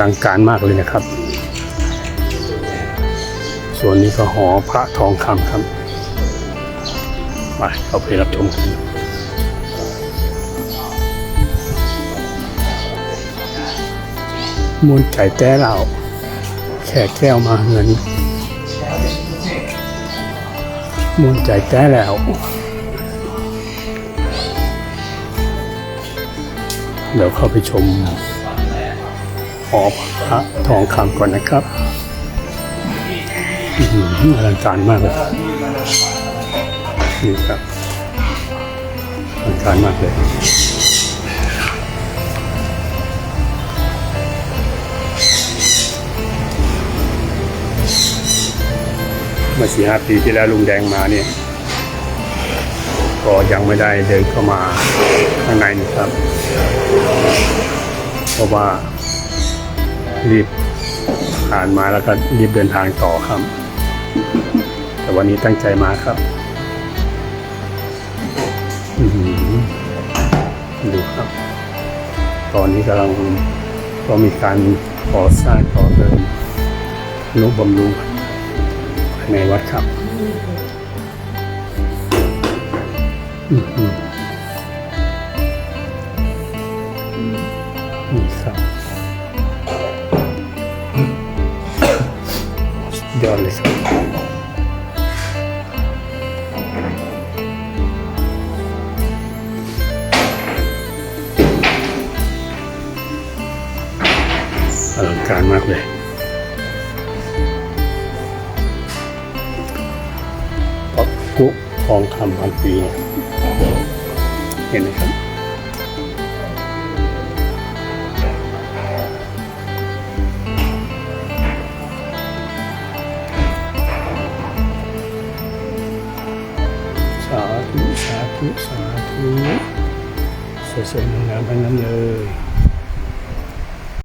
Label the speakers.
Speaker 1: ลังการมากเลยนะครับ ส่วนนี้ก็หอพระทองคำครับไปเอาไปรับชมกันมวนใจแต้เหล่าแขกแก้วมาเงินมวนใจแต้แล้วเดี๋ยวเข้าไปชม หอพระทองคำก่อนนะครับอื้อหืออลังการมากเลยนี่ครับอลังการมากเลยเมื่อสี่ห้าปีที่แล้วลุงแดงมาเนี่ย ก็ยังไม่ได้เดินเข้ามาข้างในนี่ครับ เพราะว่า รีบผ่านมาแล้วก็รีบเดินทางต่อครับ แต่วันนี้ตั้งใจมาครับดูครับ ตอนนี้กำลังก็มีการก่อสร้างต่อเติมนุบำรุงภายในวัดครับอือหือนี่ครับ ยอดเลยครับอลังการมากเลยปักกุทองคำพันปีเนี่ยเห็นไหมครับ ธุสาธุสาธุส